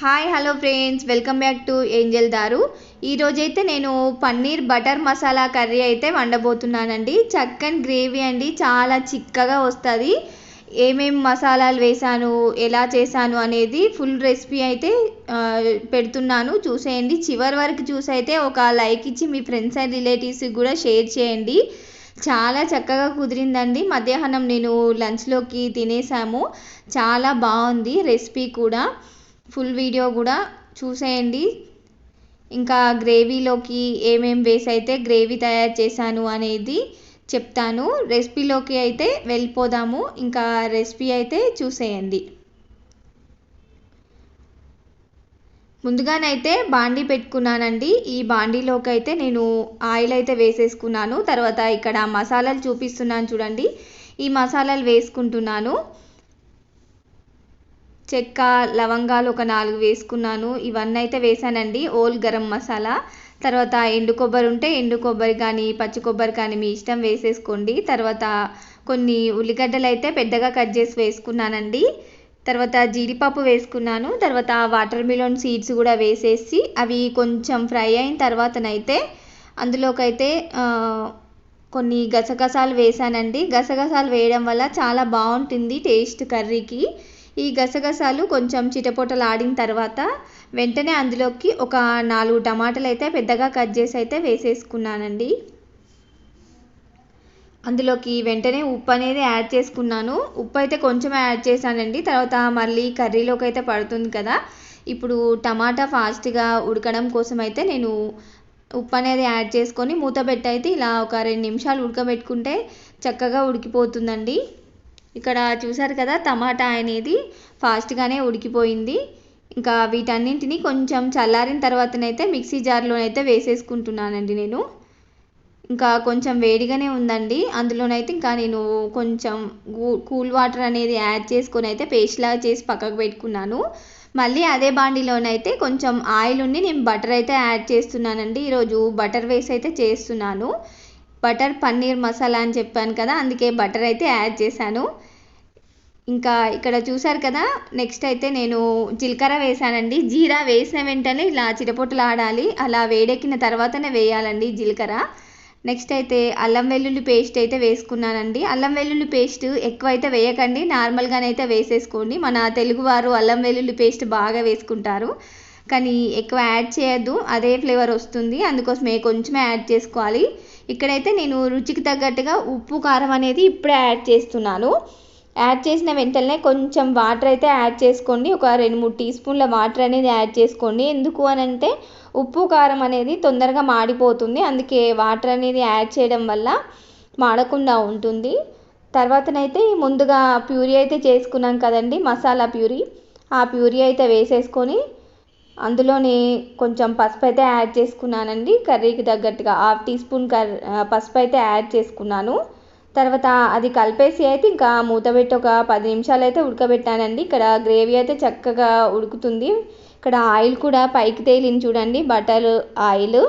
Hi hello friends welcome back to angel దారు ఈరోజైతే నేను పన్నీర్ బటర్ మసాలా కర్రీ అయితే వండబోతున్నానండి. చక్కని గ్రేవీ అండి. చాలా చిక్కగా వస్తుంది. ఏమేమి మసాలాలు వేసాను ఎలా చేశాను అనేది ఫుల్ రెసిపీ అయితే పెడుతున్నాను. చూసేయండి. చివరి వరకు చూసి అయితే ఒక లైక్ ఇచ్చి మీ ఫ్రెండ్స్ అండ్ రిలేటివ్స్కి కూడా షేర్ చేయండి. చాలా చక్కగా కుదిరిందండి. మధ్యాహ్నం నేను లంచ్లోకి తినేసాము. చాలా బాగుంది రెసిపీ కూడా. ఫుల్ వీడియో కూడా చూసేయండి. ఇంకా గ్రేవీలోకి ఏమేం వేసి అయితే గ్రేవీ తయారు చేశాను అనేది చెప్తాను. రెసిపీలోకి అయితే వెళ్ళిపోదాము. ఇంకా రెసిపీ అయితే చూసేయండి. ముందుగానైతే బాండీ పెట్టుకున్నానండి. ఈ బాండీలోకి అయితే నేను ఆయిల్ అయితే వేసేసుకున్నాను. తర్వాత ఇక్కడ మసాలాలు చూపిస్తున్నాను చూడండి. ఈ మసాలాలు వేసుకుంటున్నాను. చెక్క లవంగాలు ఒక నాలుగు వేసుకున్నాను. ఇవన్నీ అయితే వేసానండి. ఓల్ గరం మసాలా. తర్వాత ఎండు కొబ్బరి ఉంటే ఎండు కొబ్బరి కానీ పచ్చి కొబ్బరి కానీ మీ ఇష్టం వేసేసుకోండి. తర్వాత కొన్ని ఉల్లిగడ్డలు అయితే పెద్దగా కట్ చేసి వేసుకున్నానండి. తర్వాత జీడిపప్పు వేసుకున్నాను. తర్వాత వాటర్ మిలన్ సీడ్స్ కూడా వేసేసి అవి కొంచెం ఫ్రై అయిన తర్వాతనైతే అందులోకైతే కొన్ని గసగసాలు వేసానండి. గసగసాలు వేయడం వల్ల చాలా బాగుంటుంది టేస్ట్ కర్రీకి. ఈ గసగసాలు కొంచెం చిటపొటలు తర్వాత వెంటనే అందులోకి ఒక నాలుగు టమాటాలు అయితే పెద్దగా కట్ చేసి అయితే వేసేసుకున్నానండి. అందులోకి వెంటనే ఉప్పు అనేది యాడ్ చేసుకున్నాను. ఉప్పు అయితే కొంచెం యాడ్ చేశానండి. తర్వాత మళ్ళీ కర్రీలోకి అయితే పడుతుంది కదా. ఇప్పుడు టమాటా ఫాస్ట్గా ఉడకడం కోసం అయితే నేను ఉప్పు అనేది యాడ్ చేసుకొని మూత పెట్టి అయితే ఇలా ఒక రెండు నిమిషాలు ఉడకబెట్టుకుంటే చక్కగా ఉడికిపోతుందండి. ఇక్కడ చూసారు కదా టమాటా అనేది ఫాస్ట్గానే ఉడికిపోయింది. ఇంకా వీటన్నింటినీ కొంచెం చల్లారిన తర్వాతనైతే మిక్సీ జార్లోనైతే వేసేసుకుంటున్నానండి నేను. ఇంకా కొంచెం వేడిగానే ఉందండి. అందులోనైతే ఇంకా నేను కొంచెం కూల్ వాటర్ అనేది యాడ్ చేసుకొని అయితే పేస్ట్ లాగా చేసి పక్కకు పెట్టుకున్నాను. మళ్ళీ అదే బాండిలోనైతే కొంచెం ఆయిల్ ఉండి నేను బటర్ అయితే యాడ్ చేస్తున్నానండి. ఈరోజు బటర్ వేసి అయితే చేస్తున్నాను. బటర్ పన్నీర్ మసాలా అని చెప్పాను కదా అందుకే బటర్ అయితే యాడ్ చేశాను. ఇంకా ఇక్కడ చూసారు కదా నెక్స్ట్ అయితే నేను జీలకర్ర వేసానండి జీరా వేసిన వెంటనే ఇలా చిటపొట్టలు ఆడాలి అలా వేడెక్కిన తర్వాతనే వేయాలండి జీలకర్ర. నెక్స్ట్ అయితే అల్లం వెల్లుల్లి పేస్ట్ అయితే వేసుకున్నానండి. అల్లం వెల్లుల్లి పేస్ట్ ఎక్కువ అయితే వేయకండి. నార్మల్గానే అయితే వేసేసుకోండి. మన తెలుగువారు అల్లం వెల్లుల్లి పేస్ట్ బాగా వేసుకుంటారు. కానీ ఎక్కువ యాడ్ చేయొద్దు. అదే ఫ్లేవర్ వస్తుంది. అందుకోసమే కొంచెమే యాడ్ చేసుకోవాలి. ఇక్కడైతే నేను రుచికి తగ్గట్టుగా ఉప్పు కారం అనేది ఇప్పుడే యాడ్ చేస్తున్నాను. యాడ్ చేసిన వెంటనే కొంచెం వాటర్ అయితే యాడ్ చేసుకోండి. ఒక రెండు మూడు టీ స్పూన్ల వాటర్ అనేది యాడ్ చేసుకోండి. ఎందుకు అని అంటే ఉప్పు కారం అనేది తొందరగా మాడిపోతుంది. అందుకే వాటర్ అనేది యాడ్ చేయడం వల్ల మాడకుండా ఉంటుంది. తర్వాతనైతే ముందుగా ప్యూరీ అయితే చేసుకున్నాం కదండి మసాలా ప్యూరీ. ఆ ప్యూరీ అయితే వేసేసుకొని అందులోనే కొంచెం పసుపు అయితే యాడ్ చేసుకున్నానండి. కర్రీకి తగ్గట్టుగా హాఫ్ టీ స్పూన్ కర్ పసుపు అయితే యాడ్ చేసుకున్నాను. తర్వాత అది కలిపేసి అయితే ఇంకా మూత పెట్టి ఒక పది నిమిషాలు అయితే ఉడకబెట్టానండి. ఇక్కడ గ్రేవీ అయితే చక్కగా ఉడుకుతుంది. ఇక్కడ ఆయిల్ కూడా పైకి తేలింది చూడండి బటర్ ఆయిల్.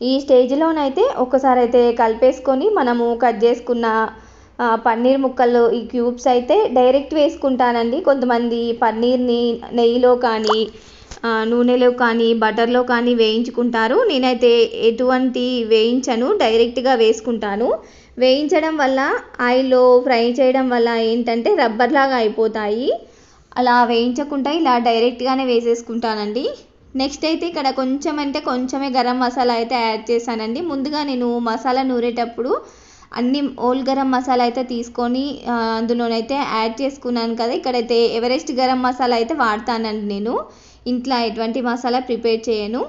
ఈ స్టేజ్లోనైతే ఒకసారి అయితే కలిపేసుకొని మనము కట్ చేసుకున్న పన్నీర్ ముక్కలు ఈ క్యూబ్స్ అయితే డైరెక్ట్ వేసుకుంటానండి. కొంతమంది పన్నీర్ని నెయ్యిలో కానీ నూనెలో కానీ బటర్లో కానీ వేయించుకుంటారు. నేనైతే ఎటువంటి వేయించను డైరెక్ట్గా వేసుకుంటాను. వేయించడం వల్ల ఆయిల్లో ఫ్రై చేయడం వల్ల ఏంటంటే రబ్బర్లాగా అయిపోతాయి. అలా వేయించకుండా ఇలా డైరెక్ట్గానే వేసేసుకుంటానండి. నెక్స్ట్ అయితే ఇక్కడ కొంచెం అంటే కొంచెమే గరం మసాలా అయితే యాడ్ చేశానండి. ముందుగా నేను మసాలా నూరేటప్పుడు అన్ని ఓల్ గరం మసాలా అయితే తీసుకొని అందులోనైతే యాడ్ చేసుకున్నాను కదా ఇక్కడైతే ఎవరెస్ట్ గరం మసాలా అయితే వాడతానండి నేను. ఇంట్లో ఎటువంటి మసాలా ప్రిపేర్ చేయను.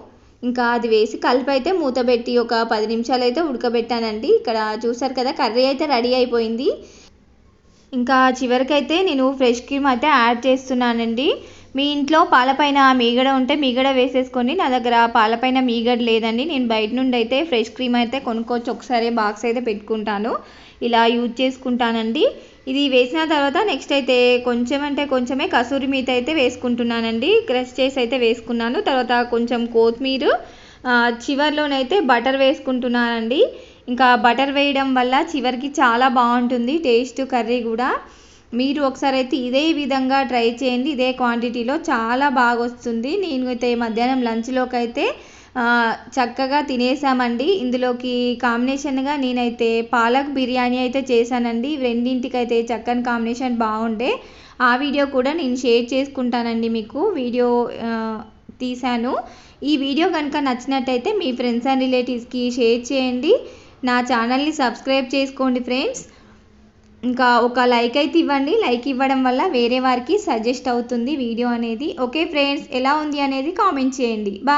ఇంకా అది వేసి కలిపి అయితే మూత పెట్టి ఒక పది నిమిషాలు అయితే ఉడకబెట్టానండి. ఇక్కడ చూసారు కదా కర్రీ అయితే రెడీ అయిపోయింది. ఇంకా చివరికైతే నేను ఫ్రెష్ క్రీమ్ అయితే యాడ్ చేస్తున్నానండి. మీ ఇంట్లో పాలపైన మీగడ ఉంటే మీగడ వేసేసుకొని నా దగ్గర పాలపైన మీగడ లేదండి. నేను బయట నుండి అయితే ఫ్రెష్ క్రీమ్ అయితే కొనుక్కోవచ్చు. ఒకసారి బాక్స్ అయితే పెట్టుకుంటాను. ఇలా యూజ్ చేసుకుంటానండి. ఇది వేసిన తర్వాత నెక్స్ట్ అయితే కొంచెం అంటే కొంచెమే కసూరి మీత అయితే వేసుకుంటున్నానండి. క్రష్ చేసి అయితే వేసుకున్నాను. తర్వాత కొంచెం కొత్తిమీర చివరిలోనైతే చివర్లోనైతే బటర్ వేసుకుంటున్నానండి. ఇంకా బటర్ వేయడం వల్ల చివరికి చాలా బాగుంటుంది టేస్ట్ కర్రీ కూడా. మీరు ఒకసారి అయితే ఇదే విధంగా ట్రై చేయండి. ఇదే క్వాంటిటీలో చాలా బాగా వస్తుంది నేను అయితే మధ్యాహ్నం లంచ్లోకి అయితే చక్కగా తినేసామండి. ఇందులోకి కాంబినేషన్గా నేనైతే పాలక్ బిర్యానీ అయితే చేశానండి. రెండింటికైతే చక్కని కాంబినేషన్ బాగుండే. ఆ వీడియో కూడా నేను షేర్ చేసుకుంటానండి మీకు. వీడియో తీశాను. ఈ వీడియో కనుక నచ్చినట్టయితే మీ ఫ్రెండ్స్ అండ్ రిలేటివ్స్కి షేర్ చేయండి. నా ఛానల్ని సబ్స్క్రైబ్ చేసుకోండి ఫ్రెండ్స్. ఇంకా ఒక లైక్ అయితే ఇవ్వండి. లైక్ ఇవ్వడం వల్ల వేరే వారికి సజెస్ట్ అవుతుంది వీడియో అనేది. ఓకే ఫ్రెండ్స్ ఎలా ఉంది అనేది కామెంట్ చేయండి. బాయ్